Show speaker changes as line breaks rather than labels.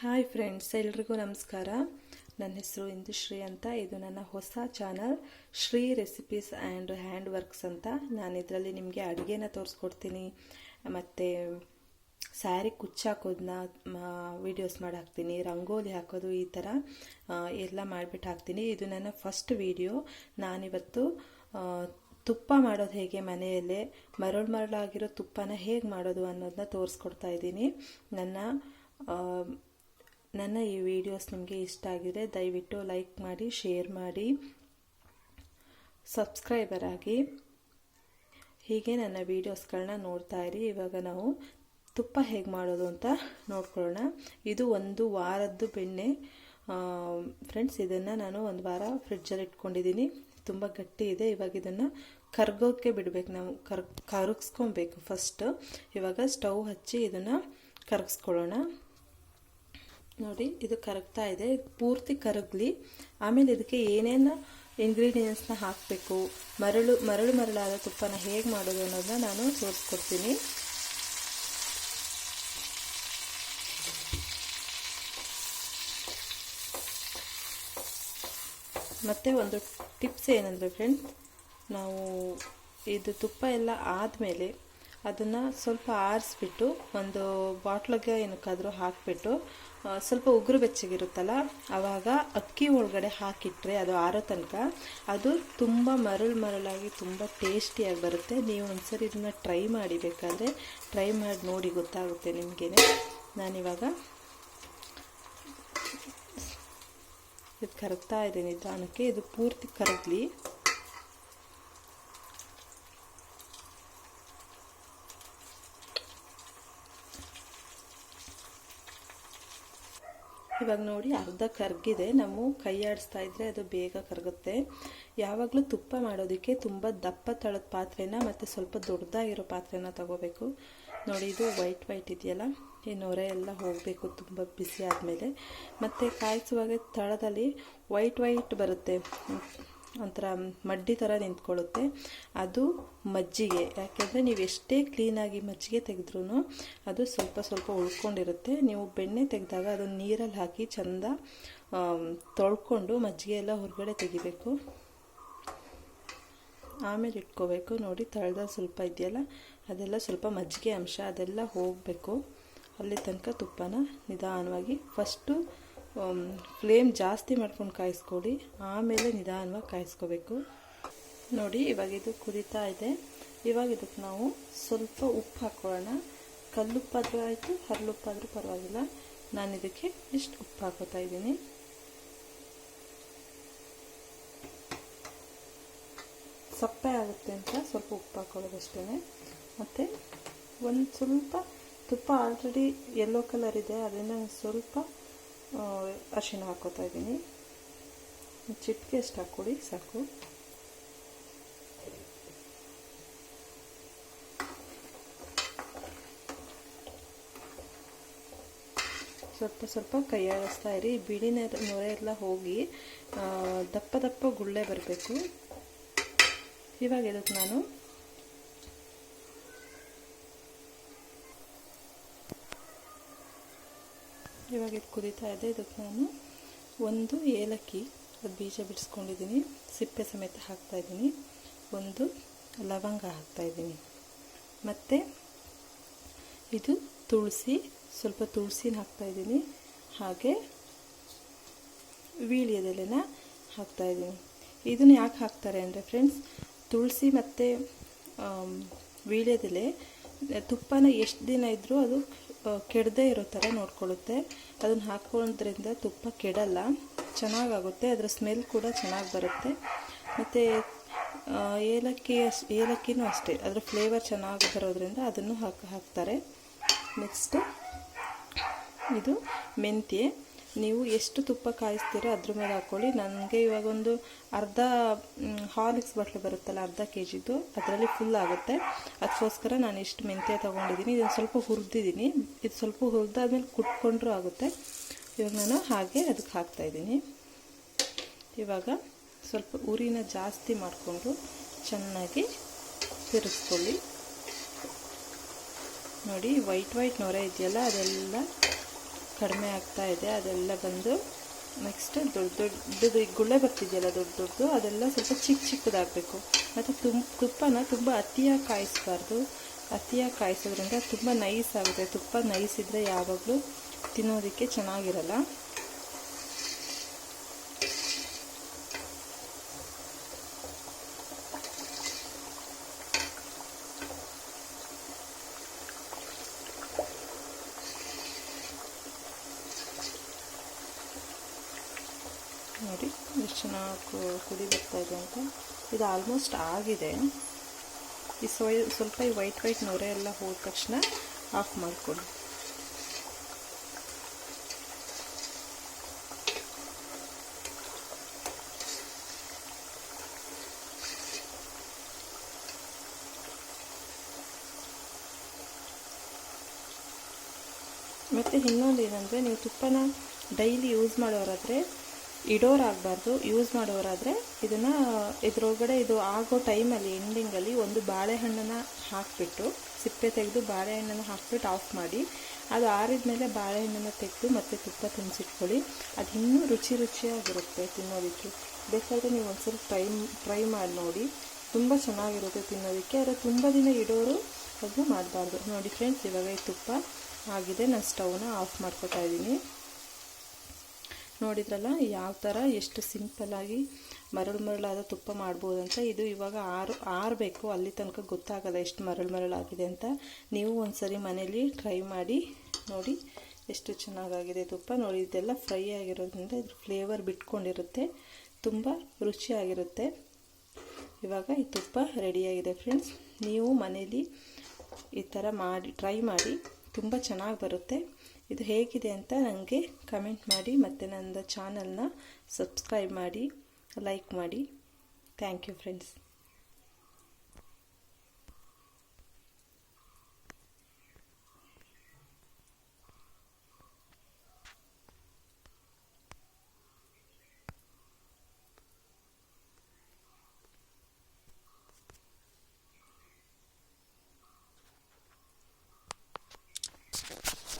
Hi friends ಎಲ್ರಿಗೂ ನಮಸ್ಕಾರ. ನನ್ನ ಹೆಸರು ಇಂದುಶ್ರೀ ಅಂತ. ಇದು ನನ್ನ ಹೊಸ channel Shri recipes and hand works ಅಂತ. ನಾನು ಇದರಲ್ಲಿ ನಿಮಗೆ ಅಡುಗೆನ ತೋರಿಸ್ಕೊಡ್ತೀನಿ. ಮತ್ತು ಸ್ಯಾರಿ ಕುಚ್ಚಾಕೋದನ್ನ ವೀಡಿಯೋಸ್ ಮಾಡಿ ಹಾಕ್ತೀನಿ ರಂಗೋಲಿ ಹಾಕೋದು ಈ ಥರ ಎಲ್ಲ ಮಾಡಿಬಿಟ್ಟು ಹಾಕ್ತೀನಿ ಇದು ನನ್ನ ಫಸ್ಟ್ ವಿಡಿಯೋ ನಾನಿವತ್ತು ತುಪ್ಪ ಮಾಡೋದು ಹೇಗೆ ಮನೆಯಲ್ಲೇ, ಮರಳು ಮರಳಾಗಿರೋ ತುಪ್ಪನ ಹೇಗೆ ಮಾಡೋದು ಅನ್ನೋದನ್ನ ತೋರಿಸ್ಕೊಡ್ತಾ ಇದ್ದೀನಿ. ನನ್ನ ನನ್ನ ಈ ವಿಡಿಯೋಸ್ ನಿಮಗೆ ಇಷ್ಟ ಆಗಿದೆ ದಯವಿಟ್ಟು ಲೈಕ್ ಮಾಡಿ ಶೇರ್ ಮಾಡಿ ಸಬ್ಸ್ಕ್ರೈಬರ್ ಆಗಿ. ಹೀಗೆ ನನ್ನ ವೀಡಿಯೋಸ್ಗಳನ್ನ ನೋಡ್ತಾ ಇರಿ. ಇವಾಗ ನಾವು ತುಪ್ಪ ಹೇಗೆ ಮಾಡೋದು ಅಂತ ನೋಡ್ಕೊಳ್ಳೋಣ. ಇದು ಒಂದು ವಾರದ್ದು ಬೆಣ್ಣೆ. ಫ್ರೆಂಡ್ಸ್ ಇದನ್ನು ನಾನು ಒಂದು ವಾರ ಫ್ರಿಡ್ಜಲ್ಲಿ ಇಟ್ಕೊಂಡಿದ್ದೀನಿ. ತುಂಬ ಗಟ್ಟಿ ಇದೆ. ಇವಾಗ ಇದನ್ನು ಕರ್ಗೋಕ್ಕೆ ಬಿಡಬೇಕು ನಾವು. ಕರ್, ಕರಗಿಸ್ಕೊಬೇಕು ಫಸ್ಟ್ ಇವಾಗ ಸ್ಟವ್ ಹಚ್ಚಿ ಇದನ್ನು ಕರಗಿಸ್ಕೊಳ್ಳೋಣ. ನೋಡಿ, ಇದು ಕರಗ್ತಾ ಇದೆ. ಪೂರ್ತಿ ಕರಗಲಿ. ಆಮೇಲೆ ಇದಕ್ಕೆ ಏನೇನು ಇಂಗ್ರೀಡಿಯೆಂಟ್ಸ್ನ ಹಾಕಬೇಕು, ಮರಳು ಮರಳು ಮರಳಾದ ತುಪ್ಪನ ಹೇಗೆ ಮಾಡೋದು ಅನ್ನೋದನ್ನ ನಾನು ತೋರಿಸ್ಕೊಡ್ತೀನಿ. ಮತ್ತು ಒಂದು ಟಿಪ್ಸ್ ಏನಂದರೆ ಫ್ರೆಂಡ್ಸ್ ನಾವು ಇದು ತುಪ್ಪ ಎಲ್ಲ ಆದಮೇಲೆ ಅದನ್ನು ಸ್ವಲ್ಪ ಆರಿಸ್ಬಿಟ್ಟು ಒಂದು ಬಾಟ್ಲಿಗೆ ಏನಕ್ಕಾದರೂ ಹಾಕಿಬಿಟ್ಟು ಸ್ವಲ್ಪ ಉಗುರು ಬೆಚ್ಚಗಿರುತ್ತಲ್ಲ ಆವಾಗ ಅಕ್ಕಿ ಒಳಗಡೆ ಹಾಕಿಟ್ರೆ ಅದು ಆರೋ ತನಕ ಅದು ತುಂಬ ಮರಳು ಮರಳಾಗಿ ತುಂಬ ಟೇಸ್ಟಿಯಾಗಿ ಬರುತ್ತೆ. ನೀವು ಒಂದ್ಸರಿ ಇದನ್ನು ಟ್ರೈ ಮಾಡಿ ಬೇಕಾದರೆ ಟ್ರೈ ಮಾಡಿ ನೋಡಿ ಗೊತ್ತಾಗುತ್ತೆ ನಿಮಗೇ ನಾನಿವಾಗ ಇದು ಕರಗ್ತಾ ಇದೆ ನಿಧಾನಕ್ಕೆ. ಇದು ಪೂರ್ತಿ ಕರಗಲಿ. ಇವಾಗ ನೋಡಿ ಅರ್ಧ ಕರಗಿದೆ. ನಾವು ಕೈ ಆಡಿಸ್ತಾ ಇದ್ರೆ ಅದು ಬೇಗ ಕರಗುತ್ತೆ. ಯಾವಾಗಲೂ ತುಪ್ಪ ಮಾಡೋದಕ್ಕೆ ತುಂಬ ದಪ್ಪ ತಳದ ಪಾತ್ರೆನ ಮತ್ತು ಸ್ವಲ್ಪ ದೊಡ್ಡದಾಗಿರೋ ಪಾತ್ರೆನ ತಗೋಬೇಕು. ನೋಡಿ, ಇದು ವೈಟ್ ವೈಟ್ ಇದೆಯಲ್ಲ? ಈ ನೊರೆ ಎಲ್ಲ ಹೋಗಬೇಕು ತುಂಬ ಬಿಸಿ ಆದಮೇಲೆ. ಮತ್ತು ಕಾಯಿಸುವಾಗ ತಳದಲ್ಲಿ ವೈಟ್ ವೈಟ್ ಬರುತ್ತೆ. ಒಂಥರ ಮಡ್ಡಿ ಥರ ನಿಂತ್ಕೊಳ್ಳುತ್ತೆ. ಅದು ಮಜ್ಜಿಗೆ. ಯಾಕೆಂದರೆ ನೀವು ಎಷ್ಟೇ ಕ್ಲೀನಾಗಿ ಮಜ್ಜಿಗೆ ತೆಗೆದ್ರೂ ಅದು ಸ್ವಲ್ಪ ಸ್ವಲ್ಪ ಉಳ್ಕೊಂಡಿರುತ್ತೆ. ನೀವು ಬೆಣ್ಣೆ ತೆಗೆದಾಗ ಅದನ್ನು ನೀರಲ್ಲಿ ಹಾಕಿ ಚೆಂದ ತೊಳ್ಕೊಂಡು ಮಜ್ಜಿಗೆ ಎಲ್ಲ ಹೊರಗಡೆ ತೆಗಿಬೇಕು. ಆಮೇಲೆ ಇಟ್ಕೋಬೇಕು. ನೋಡಿ ತಳದಲ್ಲಿ ಸ್ವಲ್ಪ ಇದೆಯಲ್ಲ? ಅದೆಲ್ಲ ಸ್ವಲ್ಪ ಮಜ್ಜಿಗೆ ಅಂಶ, ಅದೆಲ್ಲ ಹೋಗಬೇಕು. ಅಲ್ಲಿ ತನಕ ತುಪ್ಪನ ನಿಧಾನವಾಗಿ, ಫಸ್ಟು ಫ್ಲೇಮ್ ಜಾಸ್ತಿ ಮಾಡ್ಕೊಂಡು ಕಾಯಿಸ್ಕೊಳ್ಳಿ. ಆಮೇಲೆ ನಿಧಾನವಾಗಿ ಕಾಯಿಸ್ಕೋಬೇಕು. ನೋಡಿ, ಇವಾಗ ಇದು ಕುದೀತಾ ಇದೆ. ಇವಾಗ ಇದಕ್ಕೆ ನಾವು ಸ್ವಲ್ಪ ಉಪ್ಪು ಹಾಕ್ಕೊಳ್ಳೋಣ. ಕಲ್ಲುಪ್ಪಾದರೂ ಆಯಿತು ಹರಳುಪ್ಪಾದರೂ ಪರವಾಗಿಲ್ಲ. ನಾನು ಇದಕ್ಕೆ ಇಷ್ಟು ಉಪ್ಪು ಹಾಕೋತಾ ಇದ್ದೀನಿ. ಸಪ್ಪೆ ಆಗುತ್ತೆ ಅಂತ ಸ್ವಲ್ಪ ಉಪ್ಪು ಹಾಕೊಳ್ಳೋದಷ್ಟೇ ಮತ್ತು ಒಂದು ಸ್ವಲ್ಪ ತುಪ್ಪ ಆಲ್ರೆಡಿ ಯೆಲ್ಲೋ ಕಲರ್ ಇದೆ ಅದರಿಂದ ಸ್ವಲ್ಪ ಅರಿಶಿನ ಹಾಕೋತಾ ಇದ್ದೀನಿ. ಚಿಟಿಕೆ ಎಷ್ಟು ಹಾಕ್ಕೊಡಿ ಸಾಕು. ಸ್ವಲ್ಪ ಸ್ವಲ್ಪ ಕೈಯಾಡಿಸ್ತಾ ಇರಿ. ಬಿಳಿ ನೊರೆ ಎಲ್ಲ ಹೋಗಿ ದಪ್ಪ ದಪ್ಪ ಗುಳ್ಳೆ ಬರಬೇಕು. ಇವಾಗ ಇದಕ್ಕೆ ನಾನು ಇವಾಗ ಇದು ಕುದೀತಾ ಇದೆ. ಇದಕ್ಕೆ ನಾನು ಒಂದು ಏಲಕ್ಕಿ, ಅದು ಬೀಜ ಬಿಡಿಸ್ಕೊಂಡಿದ್ದೀನಿ. ಸಿಪ್ಪೆ ಸಮೇತ ಹಾಕ್ತಾಯಿದ್ದೀನಿ ಒಂದು ಲವಂಗ ಹಾಕ್ತಾಯಿದ್ದೀನಿ ಮತ್ತು ಇದು ತುಳಸಿ, ಸ್ವಲ್ಪ ತುಳಸಿನ ಹಾಕ್ತಾಯಿದ್ದೀನಿ ಹಾಗೆ ವೀಳ್ಯದೆಲೆನ ಹಾಕ್ತಾಯಿದ್ದೀನಿ ಇದನ್ನು ಯಾಕೆ ಹಾಕ್ತಾರೆ ಅಂದರೆ ಫ್ರೆಂಡ್ಸ್ ತುಳಸಿ ಮತ್ತು ವೀಳ್ಯದೆಲೆ ತುಪ್ಪನ ಎಷ್ಟು ದಿನ ಇದ್ದರೂ ಅದು ಕೆಡದೇ ಇರೋ ಥರ ನೋಡ್ಕೊಳ್ಳುತ್ತೆ. ಅದನ್ನು ಹಾಕೋದ್ರಿಂದ ತುಪ್ಪ ಕೆಡಲ್ಲ, ಚೆನ್ನಾಗಾಗುತ್ತೆ, ಅದರ ಸ್ಮೆಲ್ ಕೂಡ ಚೆನ್ನಾಗಿ ಬರುತ್ತೆ. ಮತ್ತು ಏಲಕ್ಕಿ ಏಲಕ್ಕಿನೂ ಅಷ್ಟೇ, ಅದರ ಫ್ಲೇವರ್ ಚೆನ್ನಾಗಿ ಬರೋದ್ರಿಂದ ಅದನ್ನು ಹಾಕಿ, ಹಾಕ್ತಾರೆ. ನೆಕ್ಸ್ಟು, ಇದು ಮೆಂತ್ಯೆ. ನೀವು ಎಷ್ಟು ತುಪ್ಪ ಕಾಯಿಸ್ತೀರೋ ಅದ್ರ ಮೇಲೆ ಹಾಕ್ಕೊಳ್ಳಿ ನನಗೆ ಇವಾಗ ಒಂದು ಅರ್ಧ ಹಾರ್ಲಿಕ್ಸ್ ಬಾಟ್ಲು ಬರುತ್ತಲ್ಲ, ಅರ್ಧ ಕೆ ಜಿದು ಅದರಲ್ಲಿ ಫುಲ್ ಆಗುತ್ತೆ. ಅದಕ್ಕೋಸ್ಕರ ನಾನು ಇಷ್ಟು ಮೆಂತ್ಯ ತೊಗೊಂಡಿದ್ದೀನಿ. ಇದನ್ನು ಸ್ವಲ್ಪ ಹುರಿದಿದ್ದೀನಿ. ಇದು ಸ್ವಲ್ಪ ಹುರಿದಾದ್ಮೇಲೆ ಕುಟ್ಕೊಂಡ್ರೂ ಆಗುತ್ತೆ. ಇವಾಗ ನಾನು ಹಾಗೆ ಅದಕ್ಕೆ ಹಾಕ್ತಾಯಿದ್ದೀನಿ ಇವಾಗ ಸ್ವಲ್ಪ ಉರಿನ ಜಾಸ್ತಿ ಮಾಡಿಕೊಂಡು ಚೆನ್ನಾಗಿ ತಿರುಗಿಸ್ಕೊಳ್ಳಿ ನೋಡಿ ವೈಟ್ ವೈಟ್ ನೊರೆ ಇದೆಯಲ್ಲ, ಅದೆಲ್ಲ ಕಡಿಮೆ ಆಗ್ತಾ ಇದೆ, ಅದೆಲ್ಲ ಬಂದು ನೆಕ್ಸ್ಟ್ ದೊಡ್ಡ ದೊಡ್ಡದು ಈ ಗುಳ್ಳೆ ಬರ್ತಿದೆಯಲ್ಲ ದೊಡ್ಡ ದೊಡ್ಡದು, ಅದೆಲ್ಲ ಸ್ವಲ್ಪ ಚಿಕ್ಕ ಚಿಕ್ಕದಾಗಬೇಕು. ಮತ್ತು ತುಮ್, ತುಪ್ಪನ ತುಂಬ ಅತಿಯಾಗಿ ಕಾಯಿಸಬಾರ್ದು. ಅತಿಯಾಗಿ ಕಾಯಿಸೋದ್ರಿಂದ ತುಂಬ ನೈಸ್ ಆಗುತ್ತೆ. ತುಪ್ಪ ನೈಸ್ ಯಾವಾಗಲೂ ತಿನ್ನೋದಕ್ಕೆ ಚೆನ್ನಾಗಿರಲ್ಲ ನೋಡಿ ಎಷ್ಟು ಚೆನ್ನಾಗಿ ಕುದಿ ಬರ್ತಾ ಇದೆ ಅಂತ. ಇದು ಆಲ್ಮೋಸ್ಟ್ ಆಗಿದೆ. ಈ ಸೊಯ್, ಸ್ವಲ್ಪ ಈ ವೈಟ್ ವೈಟ್ ನೊರೆ ಎಲ್ಲ ಹೋದ ತಕ್ಷಣ ಆಫ್ ಮಾಡಿಕೊಡಿ. ಮತ್ತು ಇನ್ನೊಂದು ಏನಂದರೆ, ನೀವು ತುಪ್ಪನ ಡೈಲಿ ಯೂಸ್ ಮಾಡೋರಾದರೆ ಇಡೋರಾಗಬಾರ್ದು ಯೂಸ್ ಮಾಡೋರಾದರೆ ಇದನ್ನು ಇದರೊಳಗಡೆ ಇದು ಆಗೋ ಟೈಮಲ್ಲಿ ಎಂಡಿಂಗಲ್ಲಿ ಒಂದು ಬಾಳೆಹಣ್ಣನ್ನು ಹಾಕಿಬಿಟ್ಟು, ಸಿಪ್ಪೆ ತೆಗೆದು ಬಾಳೆಹಣ್ಣನ್ನು ಹಾಕಿಬಿಟ್ಟು ಆಫ್ ಮಾಡಿ, ಅದು ಆರಿದ ಮೇಲೆ ಬಾಳೆಹಣ್ಣನ್ನು ತೆಗೆದು ಮತ್ತೆ ತುಪ್ಪ ತುಂಬಿಸಿಟ್ಕೊಳ್ಳಿ. ಅದು ಇನ್ನೂ ರುಚಿ ರುಚಿಯಾಗಿರುತ್ತೆ ತಿನ್ನೋದಕ್ಕೆ. ಬೇಕಾದರೆ ನೀವು ಒಂದ್ಸಲ ಟ್ರೈ ಟ್ರೈ ಮಾಡಿ ನೋಡಿ. ತುಂಬ ಚೆನ್ನಾಗಿರುತ್ತೆ ತಿನ್ನೋದಕ್ಕೆ. ಆದರೆ ತುಂಬ ದಿನ ಇಡೋರು ಅದನ್ನು ಮಾಡಬಾರ್ದು. ನೋಡಿ ಫ್ರೆಂಡ್ಸ್ ಇವಾಗ ಈ ತುಪ್ಪ ಆಗಿದೆ. ನಾನು ಸ್ಟವ್ನ ಆಫ್ ಮಾಡ್ಕೊತಾ ಇದ್ದೀನಿ. ನೋಡಿದ್ರಲ್ಲ, ಯಾವ ಥರ ಎಷ್ಟು ಸಿಂಪಲ್ಲಾಗಿ ಮರಳು ಮರಳಾದ ತುಪ್ಪ ಮಾಡ್ಬೋದು ಅಂತ. ಇದು ಇವಾಗ ಆರು, ಆರಬೇಕು, ಅಲ್ಲಿ ತನಕ ಗೊತ್ತಾಗಲ್ಲ ಎಷ್ಟು ಮರಳು ಮರಳಾಗಿದೆ ಅಂತ. ನೀವು ಒಂದ್ಸರಿ ಮನೇಲಿ ಟ್ರೈ ಮಾಡಿ ನೋಡಿ ಎಷ್ಟು ಚೆನ್ನಾಗಾಗಿದೆ ತುಪ್ಪ. ನೋಡಿ, ಇದೆಲ್ಲ ಫ್ರೈ ಆಗಿರೋದ್ರಿಂದ ಇದ್ರ ಫ್ಲೇವರ್ ಬಿಟ್ಕೊಂಡಿರುತ್ತೆ, ತುಂಬ ರುಚಿಯಾಗಿರುತ್ತೆ. ಇವಾಗ ಈ ತುಪ್ಪ ರೆಡಿಯಾಗಿದೆ ಫ್ರೆಂಡ್ಸ್ ನೀವು ಮನೇಲಿ ಈ ಥರ ಮಾಡಿ ಟ್ರೈ ಮಾಡಿ, ತುಂಬ ಚೆನ್ನಾಗಿ ಬರುತ್ತೆ. ಇದು ಹೇಗಿದೆ ಅಂತ ನನಗೆ ಕಮೆಂಟ್ ಮಾಡಿ ಮತ್ತು ನನ್ನ ಚಾನಲ್ನ ಸಬ್ಸ್ಕ್ರೈಬ್ ಮಾಡಿ ಲೈಕ್ ಮಾಡಿ. Thank you friends